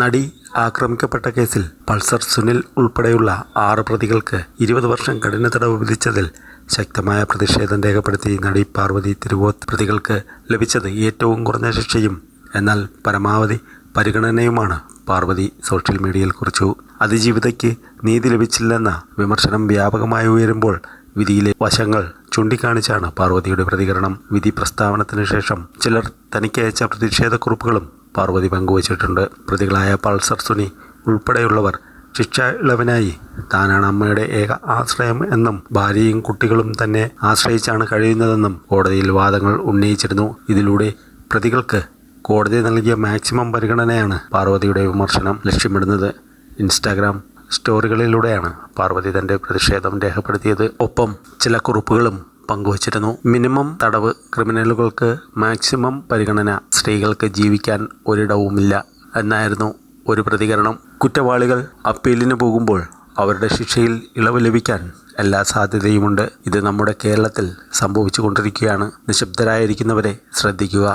നടി ആക്രമിക്കപ്പെട്ട കേസിൽ പൾസർ സുനിൽ ഉൾപ്പെടെയുള്ള ആറ് പ്രതികൾക്ക് ഇരുപത് വർഷം കഠിന തടവ് വിധിച്ചതിൽ ശക്തമായ പ്രതിഷേധം രേഖപ്പെടുത്തി നടി പാർവതി തിരുവോത്ത് പ്രതികൾക്ക് ലഭിച്ചത് ഏറ്റവും കുറഞ്ഞ ശിക്ഷയും. എന്നാൽ പരമാവധി പരിഗണനയുമാണ് പാർവതി സോഷ്യൽ മീഡിയയിൽ കുറിച്ചു. അതിജീവിതയ്ക്ക് നീതി ലഭിച്ചില്ലെന്ന വിമർശനം വ്യാപകമായി ഉയരുമ്പോൾ വിധിയിലെ വശങ്ങൾ ചൂണ്ടിക്കാണിച്ചാണ് പാർവതിയുടെ പ്രതികരണം. വിധി പ്രസ്താവനത്തിന് ശേഷം ചിലർ തനിക്കയച്ച പ്രതിഷേധക്കുറിപ്പുകളും പാർവതി പങ്കുവച്ചിട്ടുണ്ട്. പ്രതികളായ പൾസർ സുനി ഉൾപ്പെടെയുള്ളവർ ശിക്ഷ ഇളവനായി. താനാണ് അമ്മയുടെ ഏക ആശ്രയം എന്നും ഭാര്യയും കുട്ടികളും തന്നെ ആശ്രയിച്ചാണ് കഴിയുന്നതെന്നും കോടതിയിൽ വാദങ്ങൾ ഉന്നയിച്ചിരുന്നു. ഇതിലൂടെ പ്രതികൾക്ക് കോടതി നൽകിയ മാക്സിമം പരിഗണനയാണ് പാർവതിയുടെ വിമർശനം ലക്ഷ്യമിടുന്നത്. ഇൻസ്റ്റാഗ്രാം സ്റ്റോറികളിലൂടെയാണ് പാർവതി തന്റെ പ്രതിഷേധം രേഖപ്പെടുത്തിയത്. ഒപ്പം ചില കുറിപ്പുകളും പങ്കുവച്ചിരുന്നു. മിനിമം തടവ് ക്രിമിനലുകൾക്ക് മാക്സിമം പരിഗണന സ്ത്രീകൾക്ക് ജീവിക്കാൻ ഒരിടവുമില്ല എന്നായിരുന്നു ഒരു പ്രതികരണം. കുറ്റവാളികൾ അപ്പീലിന് പോകുമ്പോൾ അവരുടെ ശിക്ഷയിൽ ഇളവ് ലഭിക്കാൻ എല്ലാ സാധ്യതയുമുണ്ട്. ഇത് നമ്മുടെ കേരളത്തിൽ സംഭവിച്ചു കൊണ്ടിരിക്കുകയാണ് നിശബ്ദരായിരിക്കുന്നവരെ ശ്രദ്ധിക്കുക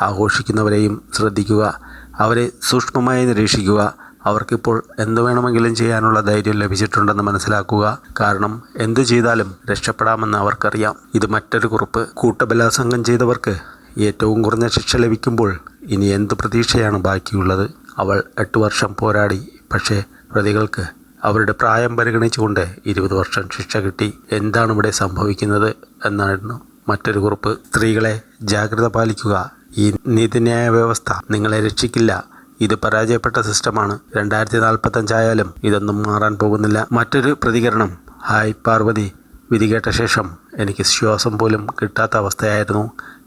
ആഘോഷിക്കുന്നവരെയും ശ്രദ്ധിക്കുക അവരെ സൂക്ഷ്മമായി നിരീക്ഷിക്കുക അവർക്കിപ്പോൾ എന്തു വേണമെങ്കിലും ചെയ്യാനുള്ള ധൈര്യം ലഭിച്ചിട്ടുണ്ടെന്ന് മനസ്സിലാക്കുക. കാരണം എന്തു ചെയ്താലും രക്ഷപ്പെടാമെന്ന് അവർക്കറിയാം. ഇത് മറ്റൊരു കുറിപ്പ്. കൂട്ടബലാസംഗം ചെയ്തവർക്ക് ഏറ്റവും കുറഞ്ഞ ശിക്ഷ ലഭിക്കുമ്പോൾ ഇനി എന്ത് പ്രതീക്ഷയാണ് ബാക്കിയുള്ളത്? അവൾ എട്ട് വർഷം പോരാടി. പക്ഷേ പ്രതികൾക്ക് അവരുടെ പ്രായം പരിഗണിച്ചുകൊണ്ട് ഇരുപത് വർഷം ശിക്ഷ കിട്ടി. എന്താണ് ഇവിടെ സംഭവിക്കുന്നത് എന്നായിരുന്നു മറ്റൊരു കുറിപ്പ്. സ്ത്രീകളെ ജാഗ്രത പാലിക്കുക. ഈ നീതിന്യായ വ്യവസ്ഥ നിങ്ങളെ രക്ഷിക്കില്ല. ഇത് പരാജയപ്പെട്ട സിസ്റ്റമാണ്. രണ്ടായിരത്തി നാൽപ്പത്തഞ്ചായാലും ഇതൊന്നും മാറാൻ പോകുന്നില്ല. മറ്റൊരു പ്രതികരണം ഹായ് പാർവതി വിധി കേട്ട ശേഷം എനിക്ക് ശ്വാസം പോലും കിട്ടാത്ത അവസ്ഥയായിരുന്നു.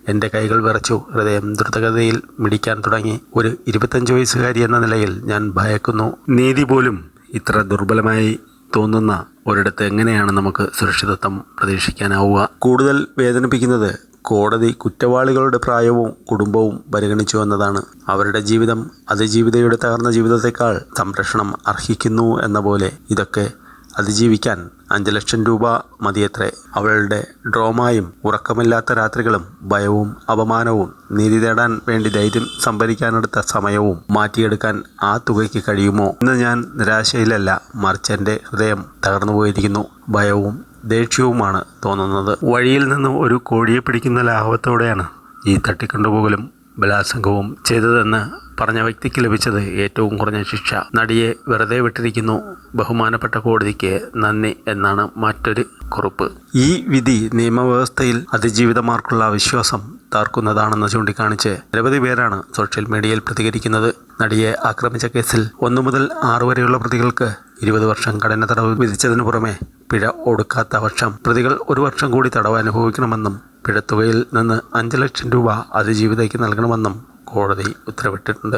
എന്റെ കൈകൾ വിറച്ചു. ഹൃദയം ദ്രുതഗതിയിൽ മിടിക്കാൻ തുടങ്ങി. ഒരു ഇരുപത്തഞ്ച് വയസ്സുകാരി എന്ന നിലയിൽ ഞാൻ ഭയക്കുന്നു. നീതി പോലും ഇത്ര ദുർബലമായി തോന്നുന്ന ഒരിടത്ത് എങ്ങനെയാണ് നമുക്ക് സുരക്ഷിതത്വം പ്രതീക്ഷിക്കാനാവുക? കൂടുതൽ വേദനിപ്പിക്കുന്നത് കോടതി കുറ്റവാളികളുടെ പ്രായവും കുടുംബവും പരിഗണിച്ചു എന്നതാണ് അവരുടെ ജീവിതം. അതിജീവിതയുടെ തകർന്ന ജീവിതത്തെക്കാൾ സംരക്ഷണം അർഹിക്കുന്നു എന്ന പോലെ ഇതൊക്കെ അതിജീവിക്കാൻ അഞ്ച് ലക്ഷം രൂപ മതിയത്രേ. അവളുടെ ഡ്രോമായും ഉറക്കമില്ലാത്ത രാത്രികളും ഭയവും അപമാനവും നീതി തേടാൻ വേണ്ടി ധൈര്യം സംഭരിക്കാനെടുത്ത സമയവും മാറ്റിയെടുക്കാൻ ആ തുകയ്ക്ക് കഴിയുമോ? ഇന്ന് ഞാൻ നിരാശയിലല്ല മറിച്ച് എന്റെ ഹൃദയം തകർന്നു പോയിരിക്കുന്നു ഭയവും ദേഷ്യവുമാണ് തോന്നുന്നത്. വഴിയിൽ നിന്നും ഒരു കോഴിയെ പിടിക്കുന്ന ലാഘവത്തോടെയാണ് ഈ തട്ടിക്കൊണ്ടുപോകലും ബലാത്സംഗവും ചെയ്തതെന്ന് പറഞ്ഞ വ്യക്തിക്ക് ലഭിച്ചത് ഏറ്റവും കുറഞ്ഞ ശിക്ഷ. നടിയെ വെറുതെ വിട്ടിരിക്കുന്നു. ബഹുമാനപ്പെട്ട കോടതിക്ക് നന്ദി എന്നാണ് മറ്റൊരു കുറിപ്പ്. ഈ വിധി നിയമവ്യവസ്ഥയിൽ അതിജീവിതമാർക്കുള്ള വിശ്വാസം താർക്കുന്നതാണെന്ന് ചൂണ്ടിക്കാണിച്ച് നിരവധി പേരാണ് സോഷ്യൽ മീഡിയയിൽ പ്രതികരിക്കുന്നത്. നടിയെ ആക്രമിച്ച കേസിൽ ഒന്നു മുതൽ ആറു വരെയുള്ള പ്രതികൾക്ക് ഇരുപത് വർഷം കഠിന തടവ് വിധിച്ചതിനു പുറമെ പിഴ ഒടുക്കാത്ത വർഷം. പ്രതികൾ ഒരു വർഷം കൂടി തടവ് അനുഭവിക്കണമെന്നും പിഴത്തുകയിൽ നിന്ന് അഞ്ച് ലക്ഷം രൂപ അതിജീവിതയ്ക്ക് നൽകണമെന്നും കോടതി ഉത്തരവിട്ടിട്ടുണ്ട്.